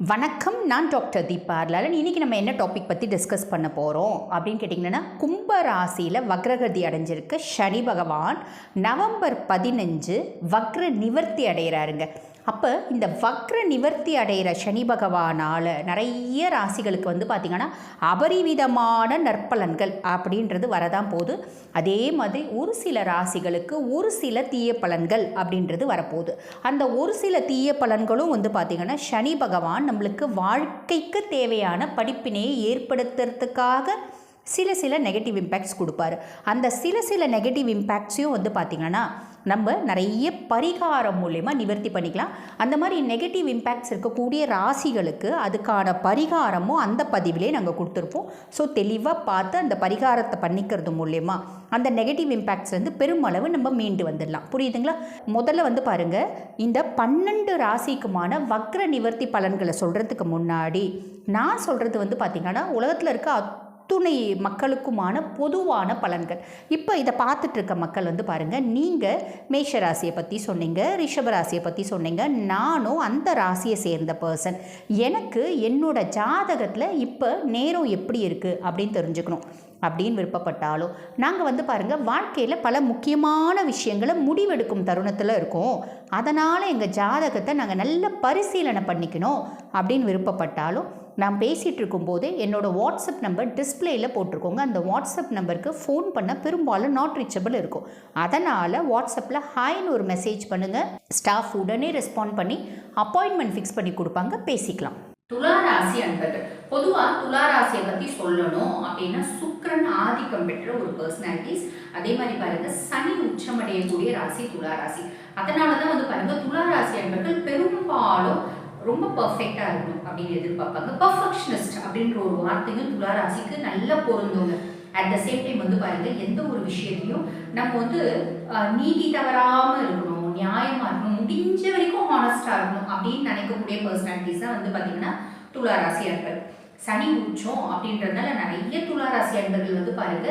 வணக்கம் நான் டாக்டர் தீபா அர்லாலன். இன்றைக்கி நம்ம என்ன டாபிக் பற்றி டிஸ்கஸ் பண்ண போகிறோம் அப்படின்னு கேட்டிங்கன்னா கும்ப ராசியில் வக்ரகதி அடைஞ்சிருக்க சனி பகவான் நவம்பர் பதினஞ்சு வக்ர நிவர்த்தி அடைகிறாருங்க அப்போ இந்த வக்ர நிவர்த்தி அடைகிற சனி பகவானால் நிறைய ராசிகளுக்கு வந்து பார்த்திங்கன்னா அபரிவிதமான நற்பலன்கள் அப்படின்றது வரதான் போகுது. அதே மாதிரி ஒரு சில ராசிகளுக்கு ஒரு சில தீய பலன்கள் அப்படின்றது வரப்போகுது. அந்த ஒரு சில தீய பலன்களும் வந்து பார்த்திங்கன்னா சனி பகவான் நம்மளுக்கு வாழ்க்கைக்கு தேவையான படிப்பினையை ஏற்படுத்துறதுக்காக சில சில நெகட்டிவ் இம்பேக்ட்ஸ் கொடுப்பாரு. அந்த சில சில நெகட்டிவ் இம்பேக்ட்ஸையும் வந்து பார்த்திங்கன்னா நம்ம நிறைய பரிகாரம் மூலயமா நிவர்த்தி பண்ணிக்கலாம். அந்த மாதிரி நெகட்டிவ் இம்பேக்ட்ஸ் இருக்கக்கூடிய ராசிகளுக்கு அதுக்கான பரிகாரமும் அந்த பதிவிலே நாங்கள் கொடுத்துருப்போம். ஸோ தெளிவாக பார்த்து அந்த பரிகாரத்தை பண்ணிக்கிறது மூலயமா அந்த நெகட்டிவ் இம்பேக்ட்ஸ் வந்து பெருமளவு நம்ம மீண்டு வந்துடலாம். புரியுதுங்களா? முதல்ல வந்து பாருங்கள் இந்த பன்னெண்டு ராசிக்குமான வக்ர நிவர்த்தி பலன்களை சொல்கிறதுக்கு முன்னாடி நான் சொல்கிறது வந்து பார்த்திங்கன்னா உலகத்தில் இருக்க அத்துணை மக்களுக்குமான பொதுவான பலன்கள். இப்போ இதை பார்த்துட்டு இருக்க மக்கள் வந்து பாருங்கள் நீங்கள் மேஷ ராசியை பற்றி சொன்னீங்க ரிஷப ராசியை பற்றி சொன்னீங்க நானும் அந்த ராசியை சேர்ந்த பர்சன் எனக்கு என்னோட ஜாதகத்தில் இப்போ நேரம் எப்படி இருக்குது அப்படின்னு தெரிஞ்சுக்கணும். அப்படின்னு விருப்பப்பட்டாலும் நாங்கள் வந்து பாருங்கள் வாழ்க்கையில் பல முக்கியமான விஷயங்களை முடிவெடுக்கும் தருணத்தில் இருக்கோம். அதனால் எங்கள் ஜாதகத்தை நாங்கள் நல்ல பரிசீலனை பண்ணிக்கணும் அப்படின்னு விருப்பப்பட்டாலும் நான் பேசிகிட்டு இருக்கும்போது என்னோடய வாட்ஸ்அப் நம்பர் டிஸ்பிளேயில் போட்டிருக்கோங்க. அந்த வாட்ஸ்அப் நம்பருக்கு ஃபோன் பண்ண பெரும்பாலும் நாட் ரீச்சபிள் இருக்கும். அதனால் வாட்ஸ்அப்பில் ஹாய்னு ஒரு மெசேஜ் பண்ணுங்கள் ஸ்டாஃப் உடனே ரெஸ்பாண்ட் பண்ணி அப்பாயின்மெண்ட் ஃபிக்ஸ் பண்ணி கொடுப்பாங்க. பேசிக்கலாம். துளாராசி அன்பர்கள் பொதுவாக துளாராசியை பற்றி சொல்லணும் அப்படின்னா சுக்கரன் ஆதிக்கம் பெற்ற ஒரு பர்சனாலிட்டிஸ் அதே மாதிரி பாருங்க சனி உச்சமடையக்கூடிய ராசி துளாராசி அதனால தான் வந்து பாருங்க துளாராசி அன்பர்கள் பெரும்பாலும் ரொம்ப பர்ஃபெக்டாக இருக்கணும் அப்படின்னு எதிர்பார்ப்பாங்க. பர்ஃபெக்ஷனிஸ்ட் அப்படின்ற ஒரு வார்த்தையும் துளாராசிக்கு நல்ல பொருந்துங்க. அட் த சேம் டைம் வந்து பாருங்கள் எந்த ஒரு விஷயத்தையும் நம்ம வந்து நீதி தவறாமல் இருக்கணும் நியாயமாக இருக்கணும் முடிஞ்ச வரைக்கும் ஹானஸ்டாக இருக்கணும் அப்படின்னு நினைக்கக்கூடிய பர்சனாலிட்டிஸ் தான் வந்து பாத்தீங்கன்னா துளாராசி அன்பர்கள். சனி உச்சம் அப்படின்றதுனால நிறைய துளாராசி அன்பர்கள் வந்து பாருங்க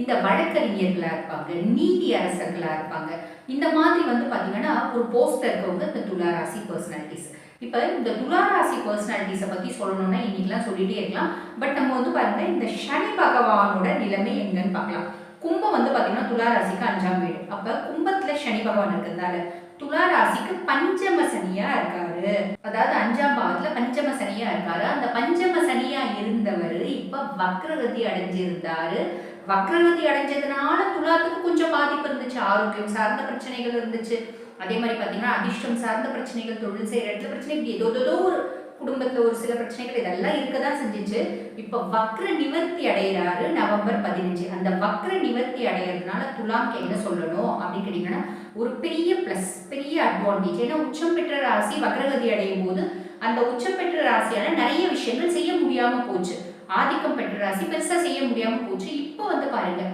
இந்த வழக்கறிஞர்களா இருப்பாங்க நீதி அரசர்களா இருப்பாங்க. இந்த மாதிரி வந்து பாத்தீங்கன்னா ஒரு போஸ்டர் இருக்கவங்க இந்த துளாராசி பர்சனாலிட்டிஸ் இப்போ இந்த துளாராசி பர்சனாலிட்டிஸை பற்றி சொல்லணும்னா இன்னைக்கெல்லாம் சொல்லிட்டே இருக்கலாம். பட் நம்ம வந்து பாருங்க இந்த சனி பகவானோட நிலைமை எங்கன்னு பார்க்கலாம். கும்பம் வந்து பார்த்தீங்கன்னா துளாராசிக்கு அஞ்சாம் வீடு. அப்போ கும்பத்தில் சனி பகவான் இருக்கிறதால துளாராசிக்கு பஞ்சம சனியா இருக்காரு. அதாவது அஞ்சாம் பாவத்துல பஞ்சம சனியா இருக்காரு. அந்த பஞ்சம சனியா இருந்தவர் இப்ப வக்ரகதி அடைஞ்சிருந்தாரு. வக்ரகதி அடைஞ்சதுனால துலாத்துக்கு கொஞ்சம் பாதிப்பு இருந்துச்சு. ஆரோக்கியம் சார்ந்த பிரச்சனைகள் இருந்துச்சு. அதே மாதிரி பார்த்தீங்கன்னா அதிர்ஷ்டம் சார்ந்த பிரச்சனைகள் தொழில் செய்கிற இடத்துல பிரச்சனை இப்படி ஏதோ ஏதோ ஒரு குடும்பத்தில் ஒரு சில பிரச்சனைகள் இதெல்லாம் இருக்க தான் செஞ்சிச்சு. இப்போ வக்ர நிவர்த்தி அடைகிறாரு நவம்பர் பதினஞ்சு. அந்த வக்ர நிவர்த்தி அடைகிறதுனால துலாம்க்கு என்ன சொல்லணும் அப்படின்னு கேட்டிங்கன்னா ஒரு பெரிய ப்ளஸ் பெரிய அட்வான்டேஜ் ஏன்னா உச்சம் பெற்ற ராசி வக்ரகதி அடையும் போது அந்த உச்சம் பெற்ற ராசியால நிறைய விஷயங்கள் செய்ய முடியாம போச்சு. ஆதிக்கம் பெற்ற ராசி பெருசா செய்ய முடியாம போச்சு. இப்போ வந்து பாருங்க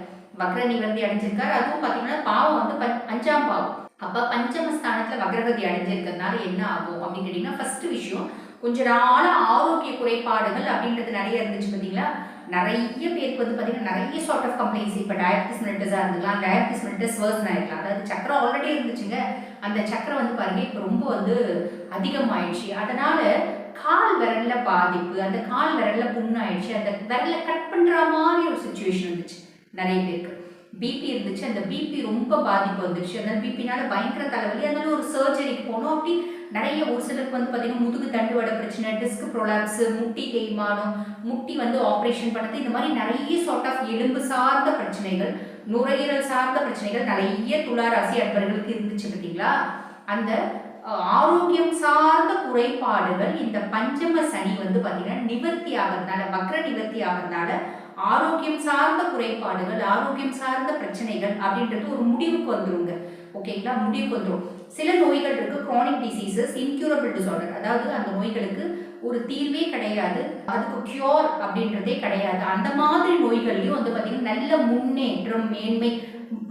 வக்ர நிவர்த்தி அடைஞ்சிருக்காரு. அதுவும் பாத்தீங்கன்னா பாவம் வந்து அஞ்சாம் பாவம். அப்ப பஞ்சமஸ்தானத்தில் வக்ரகதி அடைஞ்சிருக்கிறதுனால என்ன ஆகும் அப்படின்னு கேட்டீங்கன்னா ஃபர்ஸ்ட் விஷயம் கொஞ்ச நாள ஆரோக்கிய குறைபாடுகள் அப்படின்றது நிறைய இருந்துச்சு பாத்தீங்களா நிறைய பேருக்கு வந்து பாத்தீங்கன்னா நிறைய சார்ட் ஆஃப் கம்ப்ளைண்ட்ஸ் இப்போ டயபிட்டிஸ் மெல்டஸா இருந்துக்கலாம் டயபிட்டிஸ் மெல்டஸ் வேர்ஸ் ஆகிருக்கலாம் அதாவது சக்கரம் ஆல்ரெடி இருந்துச்சுங்க. அந்த சக்கரம் வந்து பாருங்க இப்போ ரொம்ப வந்து அதிகமாயிடுச்சு. அதனால கால் விரல்ல பாதிப்பு அந்த கால் விரல்ல புண்ணாயிடுச்சு. அந்த விரல்ல கட் பண்ற மாதிரி ஒரு சுச்சுவேஷன் இருந்துச்சு நிறைய பேருக்கு. பிபி இருந்துச்சு. அந்த பிபி ரொம்ப பாதிப்பு வந்துருச்சு. அதனால பிபினால பயங்கர தலைவலி. அதனால ஒரு சர்ஜரிக்கு போனோம். அப்படி நிறைய ஒரு சிலருக்கு வந்து பார்த்தீங்கன்னா முதுகு தண்டுவட பிரச்சனை டிஸ்க் ப்ரொலாப்ஸ் முட்டி தேய்மானம் முட்டி வந்து ஆப்ரேஷன் பண்ணது இந்த மாதிரி நிறைய சார்ட் ஆஃப் எலும்பு சார்ந்த பிரச்சனைகள் நுரையீரல் சார்ந்த பிரச்சனைகள் நிறைய துளாராசி அன்பர்களுக்கு இருந்துச்சு பார்த்தீங்களா அந்த ஆரோக்கியம் சார்ந்த குறைபாடுகள் இந்த பஞ்சம சனி வந்து பார்த்தீங்கன்னா நிவர்த்தி ஆகிறதுனால வக்ர நிவர்த்தி ஆகிறதுனால ஆரோக்கியம் சார்ந்த குறைபாடுகள் ஆரோக்கியம் சார்ந்த பிரச்சனைகள் அப்படின்றது ஒரு முடிவுக்கு வந்துருங்க. ஓகேங்களா முடிவுக்கு வந்துரும். சில நோய்கள் இருக்கு chronic டிசீசஸ் இன்க்யூரபிள் டிசார்டர் அதாவது அந்த நோய்களுக்கு ஒரு தீர்வே கிடையாது. அதுக்கு கியூர் அப்படின்றதே கிடையாது. அந்த மாதிரி நோய்கள்லையும் வந்து பார்த்தீங்கன்னா நல்ல முன்னேற்றம் மேன்மை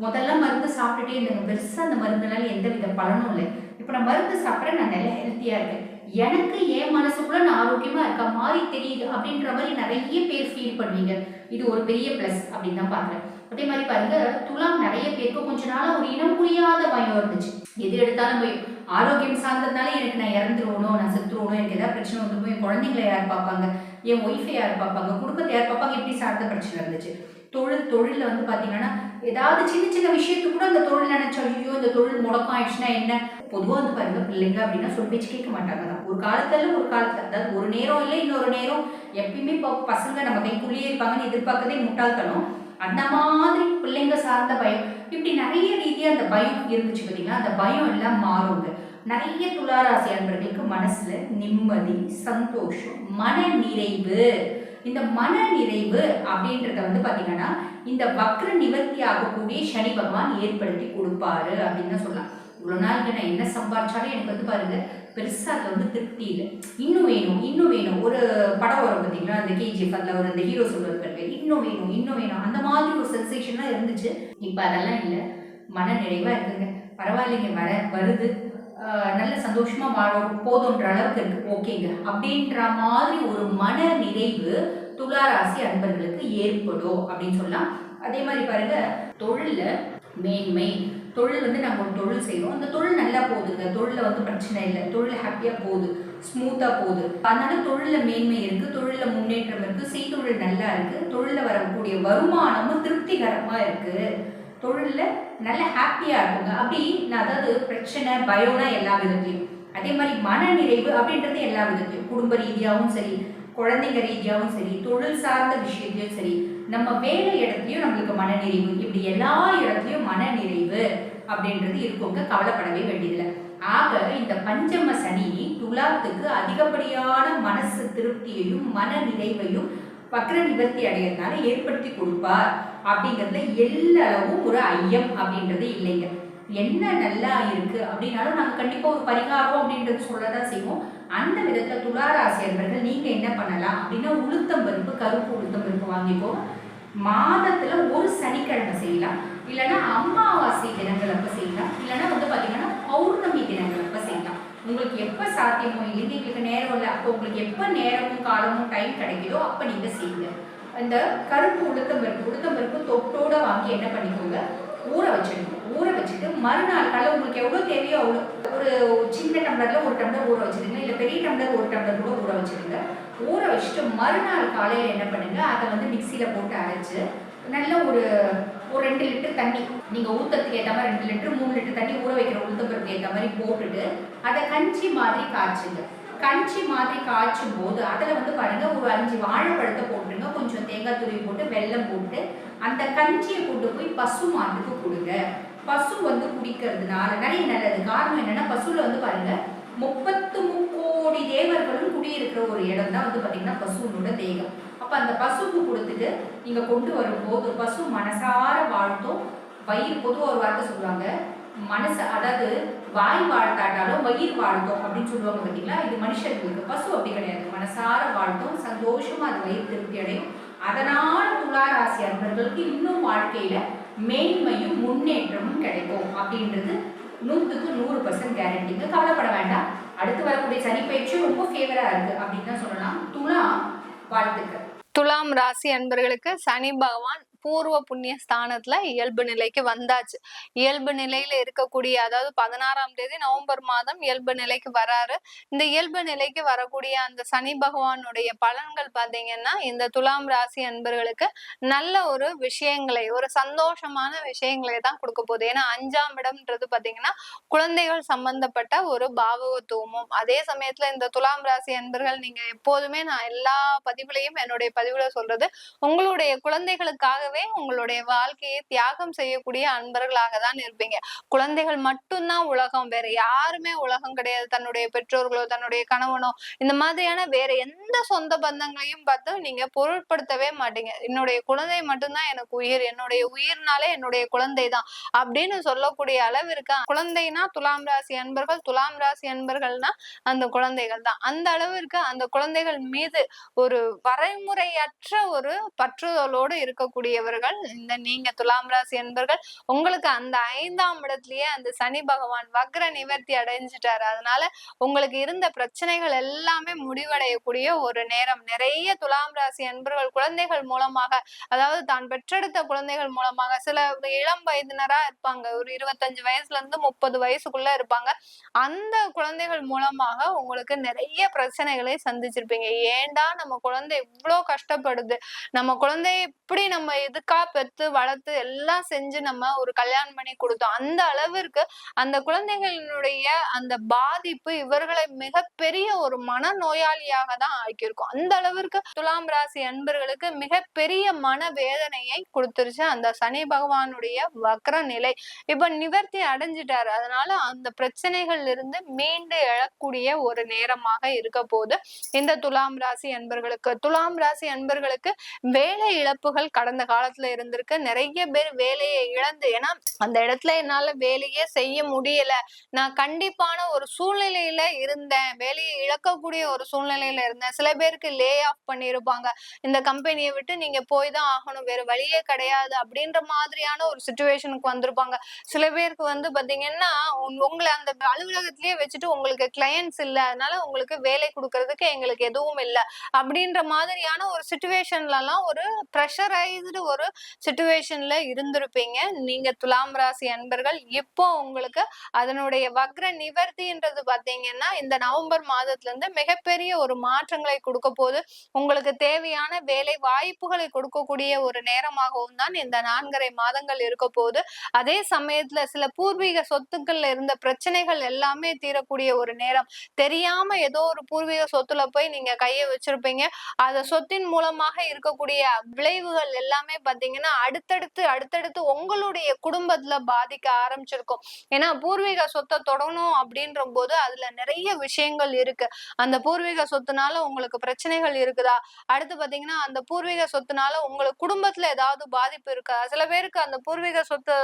முதல்ல மருந்து சாப்பிட்டுட்டே இருந்தேங்க பெருசாக அந்த மருந்துனால எந்த வித பலனும் இல்லை. இப்போ நான் மருந்து சாப்பிட்றேன் நான் நல்ல ஹெல்த்தியாக இருக்கேன். எனக்கு என் மனசுக்குள்ள நான் ஆரோக்கியமாக இருக்க மாதிரி தெரியுது அப்படின்ற மாதிரி நிறைய பேர் ஃபீல் பண்ணுவீங்க. இது ஒரு பெரிய ப்ளஸ் அப்படின்னு தான் பார்க்குறேன். அதே மாதிரி பாருங்க துலாம் நிறைய பேருக்கு கொஞ்ச நாளா ஒரு இனம் புரியாத பயம் இருந்துச்சு. எது எடுத்தாலும் போய் ஆரோக்கியம் சார்ந்ததுனால எனக்கு நான் இறந்துருவணும் நான் செத்துருவணும் எனக்கு ஏதாவது பிரச்சனை வந்து போய் என் குழந்தைங்களை யார் பார்ப்பாங்க? என் ஒய்ஃபை யார் பார்ப்பாங்க? குடும்பத்தை யார் பார்ப்பாங்க? இப்படி சார்ந்த பிரச்சனை இருந்துச்சு. தொழில் தொழிலில் வந்து பார்த்தீங்கன்னா ஏதாவது சின்ன சின்ன விஷயத்துக்கு கூட அந்த தொழில் நினைச்சா ஐயோ இந்த தொழில் முடக்கம் ஆயிடுச்சுன்னா என்ன? பொதுவாக வந்து பாருங்கள் பிள்ளைங்க அப்படின்னா சொல் பேச்சு கேட்க மாட்டாங்க தான் ஒரு காலத்தில் ஒரு காலத்தில் அதாவது ஒரு நேரம் இல்லை இன்னொரு நேரம் எப்பயுமே இப்போ பசங்க நம்ம கைக்குள்ளேயே இருப்பாங்கன்னு எதிர்பார்க்கதே முட்டாள்தனம். அந்த மாதிரி பிள்ளைங்க சார்ந்த பயம். இப்படி நிறைய ரீதியாக அந்த பயம் இருந்துச்சு பார்த்தீங்கன்னா அந்த பயம் எல்லாம் மாறுங்க. நிறைய துளாராசி அன்பர்களுக்கு மனசுல நிம்மதி சந்தோஷம் மன நிறைவு இந்த மன நிறைவு அப்படின்றத வந்து பார்த்தீங்கன்னா இந்த வக்ர நிவர்த்தி ஆகக்கூடிய சனி பகவான் ஏற்படுத்தி கொடுப்பாரு அப்படின்னு தான் சொல்லலாம். இவ்வளோ நாளுக்கு நான் என்ன சம்பாரிச்சாலும் எனக்கு வந்து பாருங்க பெருசாக அதில் வந்து திருப்தி இல்லை. இன்னும் வேணும் இன்னும் வேணும். ஒரு படம் வரும் பார்த்தீங்களா அந்த கேஜிஎஃப் அதில் ஒரு அந்த ஹீரோ சொல்வது பாருங்க இன்னும் வேணும் இன்னும் வேணும். அந்த மாதிரி ஒரு சென்சேஷன்லாம் இருந்துச்சு. இப்போ அதெல்லாம் இல்லை. மன நிறைவாக இருக்குங்க. பரவாயில்லைங்க வர வருது. நல்ல சந்தோஷமா வாழும் போதுன்ற அளவுக்கு இருக்கு. ஓகேங்க. அப்படின்ற மாதிரி ஒரு மன நிறைவு துளாராசி அன்பர்களுக்கு ஏற்படும் அப்படின்னு சொல்லலாம். அதே மாதிரி பாருங்க தொழில மேன்மை. தொழில் வந்து நம்ம ஒரு தொழில் செய்கிறோம் அந்த தொழில் நல்லா போகுதுங்க தொழிலில் வந்து பிரச்சனை இல்லை. தொழில் ஹாப்பியாக போகுது. ஸ்மூத்தாக போகுது. அதனால தொழிலில் மேன்மை இருக்குது தொழிலில் முன்னேற்றம் இருக்குது செய்தொழில் நல்லா இருக்குது தொழிலில் வரக்கூடிய வருமானமும் திருப்திகரமாக இருக்குது தொழிலில் நல்ல ஹாப்பியாக இருக்குங்க. அப்படி நான் அதாவது பிரச்சனை பயோனா எல்லா விதத்துலையும். அதே மாதிரி மனநிறைவு அப்படின்றது எல்லா விதத்துலையும். குடும்ப ரீதியாகவும் சரி குழந்தைங்க ரீதியாகவும் சரி தொழில் சார்ந்த விஷயத்தையும் சரி. நம்ம வேலை இடத்துலையும் நம்மளுக்கு மன நிறைவு இப்படி எல்லா இடத்துலையும் மன நிறைவு அப்படின்றது இருக்கவங்க கவலைப்படவே வேண்டியதில்லை. ஆக இந்த பஞ்சம சனி துலாத்துக்கு அதிகப்படியான மனசு திருப்தியையும் மன நிறைவையும் வக்ர நிவர்த்தி அடையிறதுனால ஏற்படுத்தி கொடுப்பார் அப்படிங்கிறதுல எல்லளவும் ஒரு ஐயம் அப்படின்றது இல்லைங்க. என்ன நல்லா இருக்கு அப்படின்னாலும் நாங்கள் கண்டிப்பாக ஒரு பரிகாரம் அப்படின்றது சொல்லதான் செய்வோம். அந்த விதத்தில் துளாராசி அன்பர்கள் நீங்கள் என்ன பண்ணலாம் அப்படின்னா உளுத்தம் பருப்பு கருப்பு உளுத்தம் பருப்பு வாங்கிக்கோங்க. மாதத்துல ஒரு சனிக்கிழமை செய்யலாம். இல்லைன்னா அமாவாசை தினங்கள் அப்ப செய்யலாம். இல்லைன்னா வந்து பாத்தீங்கன்னா பௌர்ணமி தினங்கள் அப்ப செய்யலாம். உங்களுக்கு எப்ப சாத்தியமோ இல்லைங்க எங்களுக்கு நேரம் இல்லை. அப்போ உங்களுக்கு எப்ப நேரமும் காலமும் டைம் கிடைக்குதோ அப்ப நீங்க செய்யுங்க. இந்த கருப்பு உளுத்தம் பருப்பு உளுத்தம் பருப்பு தொட்டோட வாங்கி என்ன பண்ணிக்கோங்க? ஊற வச்சிடுங்க ஊற வச்சுட்டு மறுநாள் காலையில் உங்களுக்கு எவ்வளோ தேவையோ அவ்வளோ ஒரு சின்ன டம்ளரில் ஒரு டம்ளர் ஊற வச்சுருங்க இல்லை பெரிய டம்ளர் ஒரு டம்ளர் கூட ஊற வச்சுருங்க ஊற வச்சுட்டு மறுநாள் காலையில் என்ன பண்ணுங்க? அதை வந்து மிக்சியில் போட்டு அரைச்சு நல்ல ஒரு ஒரு ரெண்டு லிட்டர் தண்ணி நீங்கள் ஊற்றத்துக்கு ஏற்ற மாதிரி ரெண்டு லிட்டர் மூணு லிட்டர் தண்ணி ஊற வைக்கிற உளுத்தப்பருப்பு ஏற்ற மாதிரி போட்டுட்டு அதை கஞ்சி மாதிரி காய்ச்சுங்க. கஞ்சி மாதிரி காய்ச்சும் போது அதில் வந்து பாருங்கள் ஒரு அஞ்சு வாழைப்பழத்தை போட்டுருங்க. கொஞ்சம் தேங்காய் துருவி போட்டு வெல்லம் போட்டு அந்த கஞ்சியை கொண்டு போய் பசு மாட்டுக்கு கொடுங்க. பசு வந்து குடிக்கிறதுனால நிறைய நல்லது. காரணம் என்னன்னா பசுல வந்து பாருங்க முப்பத்து முக்கோடி தேவர்களும் குடியிருக்கிற ஒரு இடம் தான் வந்து பாத்தீங்கன்னா பசுனோட தேகம். அப்ப அந்த பசுக்கு கொடுத்துட்டு நீங்க கொண்டு வரும்போது பசு மனசார வாழ்த்தும் வயிறு பொதுவாக ஒரு வார்த்தை சொல்லுவாங்க மனசு அதாவது வாய் வாழ்த்தாட்டாலும் வயிறு வாழ்த்தும் அப்படின்னு சொல்லுவாங்க பார்த்தீங்களா இது மனுஷர்களுக்கு பசு அப்படி கிடையாது. மனசார வாழ்த்தும் சந்தோஷமா அது வயிறு திருப்தி அடையும். அதனால துளாராசி அன்பர்களுக்கு இன்னும் வாழ்க்கையில மேன்மையும் முன்னேற்றமும் கிடைக்கும் அப்படின்றது நூற்றுக்கு நூறு பர்சன்ட் கேரண்டிங்க கவலைப்பட வேண்டாம். அடுத்து வரக்கூடிய சனி பயிற்சி ரொம்ப ஃபேவரா இருக்கு அப்படின்னு தான் சொல்லலாம். துலாம் வாழ்த்துக்கள். துலாம் ராசி அன்பர்களுக்கு சனி பகவான் பூர்வ புண்ணிய ஸ்தானத்துல இயல்பு நிலைக்கு வந்தாச்சு. இயல்பு நிலையில இருக்கக்கூடிய அதாவது பதினாறாம் தேதி நவம்பர் மாதம் இயல்பு நிலைக்கு வராரு. இந்த இயல்பு நிலைக்கு வரக்கூடிய அந்த சனி பகவானுடைய பலன்கள் பாத்தீங்கன்னா இந்த துலாம் ராசி அன்பர்களுக்கு நல்ல ஒரு விஷயங்களை ஒரு சந்தோஷமான விஷயங்களை தான் கொடுக்க போகுது. ஏன்னா அஞ்சாம் இடம்ன்றது பாத்தீங்கன்னா குழந்தைகள் சம்பந்தப்பட்ட ஒரு பாவகத்துவமும். அதே சமயத்துல இந்த துலாம் ராசி அன்பர்கள் நீங்க எப்போதுமே நான் எல்லா பதிவுலையும் என்னுடைய பதிவுல சொல்றது உங்களுடைய குழந்தைகளுக்காக குழந்தைகளுக்காகவே உங்களுடைய வாழ்க்கையை தியாகம் செய்யக்கூடிய அன்பர்களாக தான் இருப்பீங்க. குழந்தைகள் மட்டும்தான் உலகம். வேற யாருமே உலகம் கிடையாது. தன்னுடைய பெற்றோர்களோ தன்னுடைய கணவனோ இந்த மாதிரியான வேற எந்த சொந்த பந்தங்களையும் பார்த்து நீங்க பொருட்படுத்தவே மாட்டீங்க. என்னுடைய குழந்தை மட்டும்தான் எனக்கு உயிர். என்னுடைய உயிர்னாலே என்னுடைய குழந்தை தான் அப்படின்னு சொல்லக்கூடிய அளவிற்கு குழந்தைனா துலாம் ராசி அன்பர்கள் துலாம் ராசி அன்பர்கள்னா அந்த குழந்தைகள் தான். அந்த அளவிற்கு அந்த குழந்தைகள் மீது ஒரு வரைமுறையற்ற ஒரு பற்றுதலோடு இருக்கக்கூடிய இருக்கக்கூடியவர்கள் இந்த நீங்க துலாம் ராசி என்பர்கள் உங்களுக்கு அந்த ஐந்தாம் இடத்துலயே அந்த சனி பகவான் வக்ர நிவர்த்தி அடைஞ்சிட்டாரு. அதனால உங்களுக்கு இருந்த பிரச்சனைகள் எல்லாமே முடிவடையக்கூடிய ஒரு நேரம். நிறைய துலாம் ராசி அன்பர்கள் குழந்தைகள் மூலமாக அதாவது தான் பெற்றெடுத்த குழந்தைகள் மூலமாக சில இளம் வயதினரா இருப்பாங்க. ஒரு இருபத்தஞ்சு வயசுல இருந்து முப்பது வயசுக்குள்ள இருப்பாங்க. அந்த குழந்தைகள் மூலமாக உங்களுக்கு நிறைய பிரச்சனைகளை சந்திச்சிருப்பீங்க. ஏன்டா நம்ம குழந்தை இவ்வளோ கஷ்டப்படுது? நம்ம குழந்தைய எப்படி நம்ம எதுக்கா பெத்து வளர்த்து எல்லாம் செஞ்சு நம்ம ஒரு கல்யாணம் பண்ணி கொடுத்தோம். அந்த அளவிற்கு அந்த குழந்தைகளினுடைய அந்த பாதிப்பு இவர்களை மிகப்பெரிய ஒரு மன நோயாளியாக தான் ஆக்கியிருக்கும். அந்த அளவிற்கு துலாம் ராசி அன்பர்களுக்கு மிகப்பெரிய மன வேதனையை கொடுத்துருச்சு அந்த சனி பகவானுடைய வக்ர நிலை. இப்ப நிவர்த்தி அடைஞ்சிட்டாரு. அதனால அந்த பிரச்சனைகள்ல இருந்து மீண்டு எழக்கூடிய ஒரு நேரமாக இருக்க போது இந்த துலாம் ராசி அன்பர்களுக்கு துலாம் ராசி அன்பர்களுக்கு வேலை இழப்புகள் கடந்த காலத்துல இருந்திருக்க. நிறைய பேர் வேலையை இழந்து ஏன்னா அந்த இடத்துல என்னால வேலையே செய்ய முடியல. நான் கண்டிப்பான ஒரு சூழ்நிலையில இருந்தேன். வேலையை இழக்கக்கூடிய ஒரு சூழ்நிலையில இருந்தேன். சில பேருக்கு லே ஆஃப் பண்ணியிருப்பாங்க. இந்த கம்பெனியை விட்டு நீங்க போய் தான் ஆகணும். வேற வழியே கிடையாது அப்படின்ற மாதிரியான ஒரு சுச்சுவேஷனுக்கு வந்திருப்பாங்க. சில பேருக்கு வந்து பாத்தீங்கன்னா உங்களை அந்த அலுவலகத்திலேயே வச்சுட்டு உங்களுக்கு கிளையன்ஸ் இல்ல. அதனால உங்களுக்கு வேலை கொடுக்கறதுக்கு எங்களுக்கு எதுவும் இல்லை. அப்படின்ற மாதிரியான ஒரு சுச்சுவேஷன்ல எல்லாம் ஒரு ப்ரெஷரைஸ்டு ஒரு சுச்சுவேஷன்ல இருந்திருப்பீங்க. நீங்க துலாம் ராசி அன்பர்கள் இப்போ உங்களுக்கு அதனுடைய வக்ர நிவர்த்தின்றது பாத்தீங்கன்னா இந்த நவம்பர் மாதத்துல இருந்து மிகப்பெரிய ஒரு மாற்றங்களை கொடுக்க போது உங்களுக்கு தேவையான வேலை வாய்ப்புகளை கொடுக்கக்கூடிய ஒரு நேரமாகவும் தான் இந்த நான்கரை மாதங்கள் இருக்க போது அதே சமயத்துல சில பூர்வீக சொத்துக்கள்ல இருந்த பிரச்சனைகள் எல்லாமே தீரக்கூடிய ஒரு நேரம். தெரியாம ஏதோ ஒரு பூர்வீக சொத்துல போய் நீங்க கையை வச்சிருப்பீங்க. அந்த சொத்தின் மூலமாக இருக்கக்கூடிய விளைவுகள் எல்லாமே பாத்தீங்கன்னா அடுத்தடுத்து அடுத்தடுத்து உங்களுடைய குடும்பத்துல பாதிக்க ஆரம்பிச்சிருக்கும். ஏன்னா பூர்வீக சொத்தை தொடணும் அப்படின்ற போது அதுல நிறைய விஷயங்கள் இருக்கு. அந்த பூர்வீக சொத்துனால உங்களுக்கு பிரச்சனைகள் இருக்குதா? அடுத்து பாத்தீங்கன்னா அந்த பூர்வீக சொத்துனால உங்களுக்கு குடும்பத்துல ஏதாவது பாதிப்பு இருக்கா? சில பேருக்கு அந்த பூர்வீக சொத்து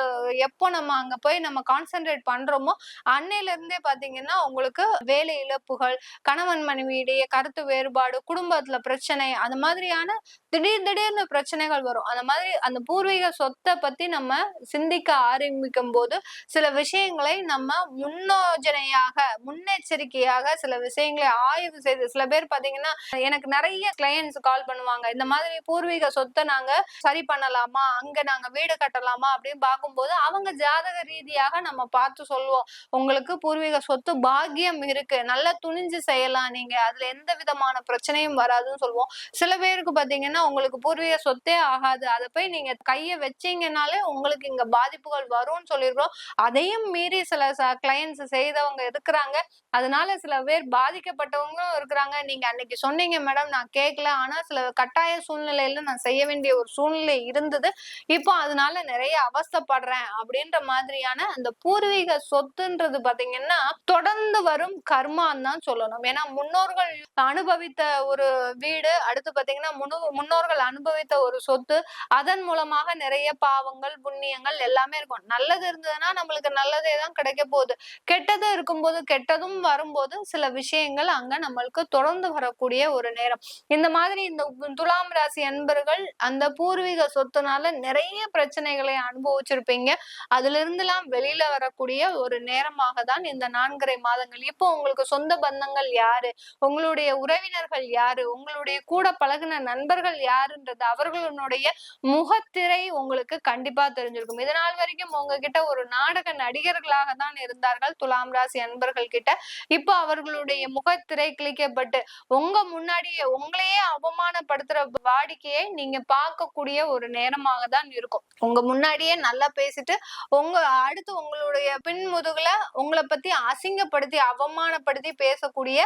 எப்போ நம்ம அங்க போய் நம்ம கான்சென்ட்ரேட் பண்றோமோ அன்னையில இருந்தே பாத்தீங்கன்னா உங்களுக்கு வேலை இழப்புகள் கணவன் மனைவியிடையே கருத்து வேறுபாடு குடும்பத்துல பிரச்சனை அந்த மாதிரியான திடீர் திடீர்னு பிரச்சனைகள் வரும். அந்த மாதிரி அந்த பூர்வீக சொத்தை பத்தி நம்ம சிந்திக்க ஆரம்பிக்கும் போது சில விஷயங்களை நம்ம முன்னோஜனையாக முன்னெச்சரிக்கையாக சில விஷயங்களை ஆய்வு செய்து சில பேர் பாத்தீங்கன்னா எனக்கு நிறைய கிளையன்ஸ் கால் பண்ணுவாங்க. இந்த மாதிரி பூர்வீக சொத்தை நாங்க சரி பண்ணலாமா? அங்க நாங்க வீடு கட்டலாமா? அப்படின்னு பார்க்கும்போது அவங்க ஜாதக ரீதியாக நம்ம பார்த்து சொல்லுவோம். உங்களுக்கு பூர்வீக சொத்து பாக்கியம் இருக்கு. நல்லா துணிஞ்சு செய்யலாம் நீங்க. அதுல எந்த விதமான பிரச்சனையும் வராதுன்னு சொல்லுவோம். சில பேருக்கு பாத்தீங்கன்னா உங்களுக்கு பூர்வீக சொத்தே ஆகாது. அதை போய் நீங்க கைய வச்சீங்கனாலே உங்களுக்கு இங்க பாதிப்புகள் வரும்னு சொல்லிடுறோம் அதையும் மீறி சில கிளையன்ஸ் செய்தவங்க இருக்கிறாங்க. அதனால சில பேர் பாதிக்கப்பட்டவங்களும் இருக்கிறாங்க. நீங்க அன்னைக்கு சொன்னீங்க மேடம் நான் கேட்கல ஆனா சில கட்டாய சூழ்நிலையில நான் செய்ய வேண்டிய ஒரு சூழ்நிலை இருந்தது. இப்போ அதனால நிறைய அவஸ்தப்படுறேன் அப்படின்ற மாதிரியான அந்த பூர்வீக சொத்துன்றது பாத்தீங்கன்னா தொடர்ந்து வரும் கர்மான்னு தான் சொல்லணும். ஏன்னா முன்னோர்கள் அனுபவித்த ஒரு வீடு அடுத்து பாத்தீங்கன்னா முன்னு- முன்னோர்கள் அனுபவித்த ஒரு சொத்து அதன் மூலமாக நிறைய பாவங்கள் புண்ணியங்கள் எல்லாமே இருக்கும். நல்லது இருந்ததுன்னா நம்மளுக்கு நல்லதே தான் கிடைக்க போகுது. கெட்டது இருக்கும்போது கெட்டதும் வரும்போது சில விஷயங்கள் அங்க நம்மளுக்கு தொடர்ந்து வரக்கூடிய ஒரு நேரம். இந்த மாதிரி இந்த துலாம் ராசி அன்பர்கள் அந்த பூர்வீக சொத்துனால நிறைய பிரச்சனைகளை அனுபவிச்சிருப்பீங்க. அதுல இருந்துலாம் வெளியில வரக்கூடிய ஒரு நேரமாக தான் இந்த நான்கரை மாதங்கள். இப்போ உங்களுக்கு சொந்த பந்தங்கள் யாரு? உங்களுடைய உறவினர்கள் யாரு? உங்களுடைய கூட பழகுன நண்பர்கள் யாருன்றது அவர்களுடைய முகத்திரை உங்களுக்கு கண்டிப்பா தெரிஞ்சிருக்கும். இதனால் வரைக்கும் உங்ககிட்ட ஒரு நாடக நடிகர்களாக தான் இருந்தார்கள். துலாம் ராசி அன்பர்கள் கிட்ட. இப்போ அவர்களுடைய முகத்திரை கிளிக்கப்பட்டு உங்க முன்னாடியே உங்களையே அவமானப்படுத்துற வாடிக்கையை நீங்க பார்க்கக்கூடிய ஒரு நேரமாக தான் இருக்கும். உங்க முன்னாடியே நல்லா பேசிட்டு உங்க அடுத்து உங்களுடைய பின்முதுகுல உங்களை பத்தி அசிங்கப்படுத்தி அவமானப்படுத்தி பேசக்கூடிய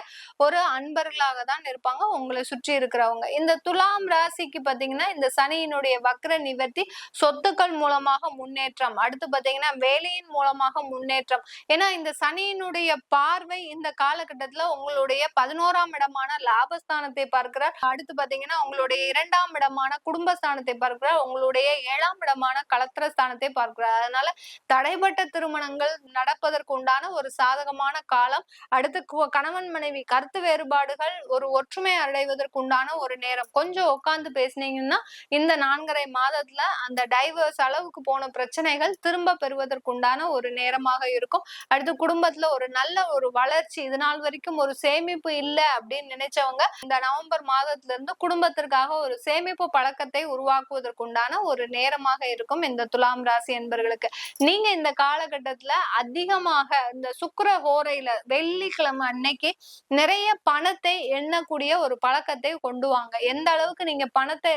ஒரு அன்பர்களாக தான் இருப்பாங்க. உங்களை சுற்றி இருக்கிறவங்க. இந்த துலாம் ராசிக்கு பாத்தீங்கன்னா இந்த சனியினுடைய வக்ர நிவர்த்தி சொத்துக்கள் மூலமாக முன்னேற்றம். அடுத்து பாத்தீங்கன்னா வேலையின் மூலமாக முன்னேற்றம். ஏன்னா இந்த சனியினுடைய பார்வை இந்த காலகட்டத்துல உங்களுடைய பதினோராம் இடமான லாபஸ்தானத்தை பார்க்கிறார். அடுத்து பாத்தீங்கன்னா உங்களுடைய இரண்டாம் இடமான குடும்பஸ்தானத்தை பார்க்கிறார். உங்களுடைய ஏழாம் இடமான கலத்திர ஸ்தானத்தை பார்க்கிறார். அதனால தடைப்பட்ட திருமணங்கள் நடப்பதற்கு உண்டான ஒரு சாதகமான காலம். அடுத்து கணவன் மனைவி கருத்து வேறுபாடுகள் ஒரு ஒற்றுமை அடைவதற்கு உண்டான ஒரு நேரம். கொஞ்சம் உட்கார்ந்து பேசுனீங்கன்னா இந்த நான்கரை மாதத்துல அந்த டைவர்ஸ் அளவுக்கு போன பிரச்சனைகள் திரும்ப பெறுவதற்குண்டான ஒரு நேரமாக இருக்கும். அடுத்து குடும்பத்துல ஒரு நல்ல ஒரு வளர்ச்சி இது நாள் வரைக்கும் ஒரு சேமிப்பு இல்லை அப்படின்னு நினைச்சவங்க இந்த நவம்பர் மாதத்துல இருந்து குடும்பத்திற்காக ஒரு சேமிப்பு பழக்கத்தை உருவாக்குவதற்குண்டான ஒரு நேரமாக இருக்கும் இந்த துலாம் ராசி என்பர்களுக்கு. நீங்க இந்த காலகட்டத்துல அதிகமாக இந்த சுக்கர ஹோரையில வெள்ளிக்கிழமை அன்னைக்கு நிறைய பணத்தை எண்ணக்கூடிய ஒரு பழக்கத்தை கொண்டு வாங்க. எந்த அளவுக்கு நீங்க பணத்தை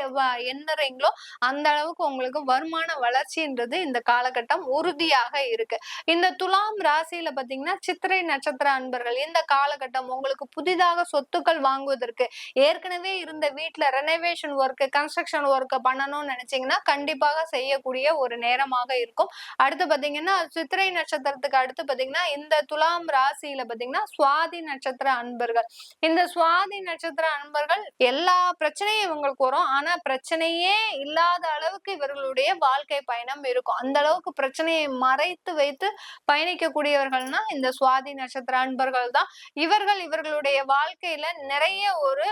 எண்ணுறீங்களோ அந்த அளவுக்கு உங்களுக்கு வருமான வளர்ச்சின்றது இந்த காலகட்டம் உறுதியாக இருக்கு. இந்த துலாம் ராசியில பாத்தீங்கன்னா சித்திரை நட்சத்திர அன்பர்கள் இந்த காலகட்டம் உங்களுக்கு புதிதாக சொத்துக்கள் வாங்குவதற்கு ஏற்கனவே இருந்த வீட்ல ரெனோவேஷன் ஒர்க் கன்ஸ்ட்ரக்ஷன் ஒர்க் பண்ணணும்னு நினைச்சீங்கன்னா கண்டிப்பாக செய்யக்கூடிய ஒரு நேரமாக இருக்கும். அடுத்து பாத்தீங்கன்னா சித்திரை நட்சத்திரத்துக்கு அடுத்து பாத்தீங்கன்னா இந்த துலாம் ராசியில பாத்தீங்கன்னா சுவாதி நட்சத்திர அன்பர்கள். இந்த சுவாதி நட்சத்திர அன்பர்கள் எல்லா பிரச்சனையும் இவங்களுக்கு வரும் ஆனா பிரச்சனையே இல்லாத அளவுக்கு இவர்களுடைய வாழ்க்கை பயணம் இருக்கும். அந்த அளவுக்கு பிரச்சனையை மறைத்து வைத்து பயணிக்கக்கூடியவர்கள்னா இந்த சுவாதி நட்சத்திர அன்பர்கள் தான். இவர்கள் இவர்களுடைய வாழ்க்கையில நிறைய ஒரு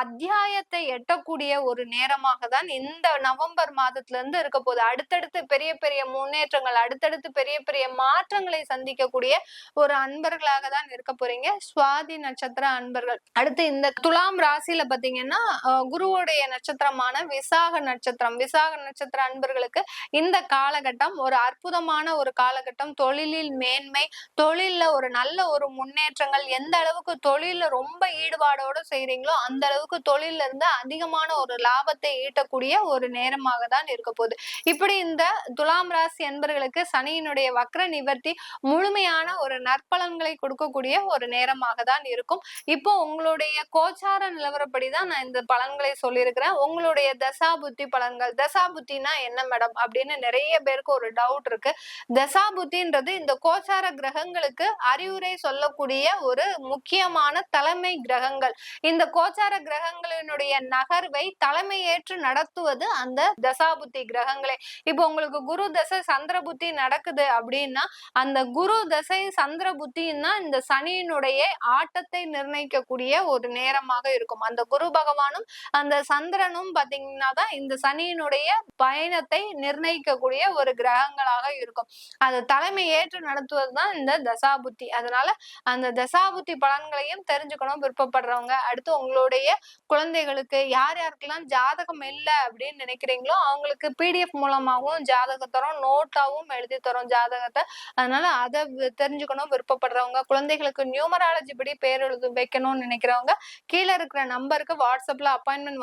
அத்தியாயத்தை எட்டக்கூடிய ஒரு நேரமாக தான் இந்த நவம்பர் மாதத்துல இருந்து இருக்க போகுது. அடுத்தடுத்து பெரிய பெரிய முன்னேற்றங்கள் அடுத்தடுத்து பெரிய பெரிய மாற்றங்களை சந்திக்கக்கூடிய ஒரு அன்பர்களாக தான் இருக்க போறீங்க. சுவாதி நட்சத்திர அன்பர்கள். அடுத்து இந்த துலாம் ராசியில பாத்தீங்கன்னா அஹ், குருவுடைய நட்சத்திரமான விசாக நட்சத்திரம். விசாக நட்சத்திர அன்பர்களுக்கு இந்த காலகட்டம் ஒரு அற்புதமான ஒரு காலகட்டம். தொழிலில் மேன்மை தொழில்ல ஒரு நல்ல ஒரு முன்னேற்றங்கள். எந்த அளவுக்கு தொழில ரொம்ப ஈடுபாடோட செய்யறீங்களோ அந்த அளவுக்கு தொழில்ல இருந்து அதிகமான ஒரு லாபத்தை ஈட்டக்கூடிய ஒரு நேரமாக தான் இருக்க போகுது. இப்படி இந்த துலாம் ராசி என்பர்களுக்கு சனியினுடைய வக்ர நிவர்த்தி முழுமையான ஒரு நற்பலன்களை கொடுக்கக்கூடிய ஒரு நேரமாக தான் இருக்கும். இப்போ உங்களுடைய கோச்சார நிலவரப்படி தான் நான் இந்த பலன்களை சொல்லியிருக்கேன். சொல்லியிருக்கிறேன் உங்களுடைய தசா புத்தி பலன்கள் தசா புத்தினா என்ன மேடம் அப்படின்னு நிறைய பேருக்கு ஒரு டவுட் இருக்கு. தசா புத்தின்றது இந்த கோச்சார கிரகங்களுக்கு அறிவுரை சொல்லக்கூடிய ஒரு முக்கியமான தலைமை கிரகங்கள். இந்த கோச்சார கிரகங்களினுடைய நகர்வை தலைமையேற்று நடத்துவது அந்த தசாபுத்தி கிரகங்களே. இப்போ உங்களுக்கு குரு தசை சந்திர புத்தி நடக்குது அப்படின்னா அந்த குரு தசை சந்திர புத்தின்னா இந்த சனியினுடைய ஆட்டத்தை நிர்ணயிக்கக்கூடிய ஒரு நேரமாக இருக்கும். அந்த குரு பகவானும் அந்த சந்திரனும் பாத்தீங்கன்னா தான் இந்த சனியினுடைய பயணத்தை நிர்ணயிக்கக்கூடிய ஒரு கிரகங்களாக இருக்கும். அது தலைமை ஏற்று நடத்துவது தான் இந்த தசாபுத்தி. அதனால அந்த தசாபுத்தி பலன்களையும் தெரிஞ்சுக்கணும் விருப்பப்படுறவங்க. அடுத்து உங்களுடைய குழந்தைகளுக்கு யார் யாருக்கெல்லாம் ஜாதகம் இல்லை அப்படின்னு நினைக்கிறீங்களோ அவங்களுக்கு பிடிஎஃப் மூலமாகவும் ஜாதகம் தரோம் நோட்டாவும் எழுதி தரும் ஜாதகத்தை. அதனால அதை தெரிஞ்சுக்கணும் விருப்பப்படுறவங்க. குழந்தைகளுக்கு நியூமராலஜி படி பேர் எழுது வைக்கணும்னு நினைக்கிறவங்க கீழே இருக்கிற நம்பருக்கு வாட்ஸ்அப்ல அப்பாயின்மெண்ட்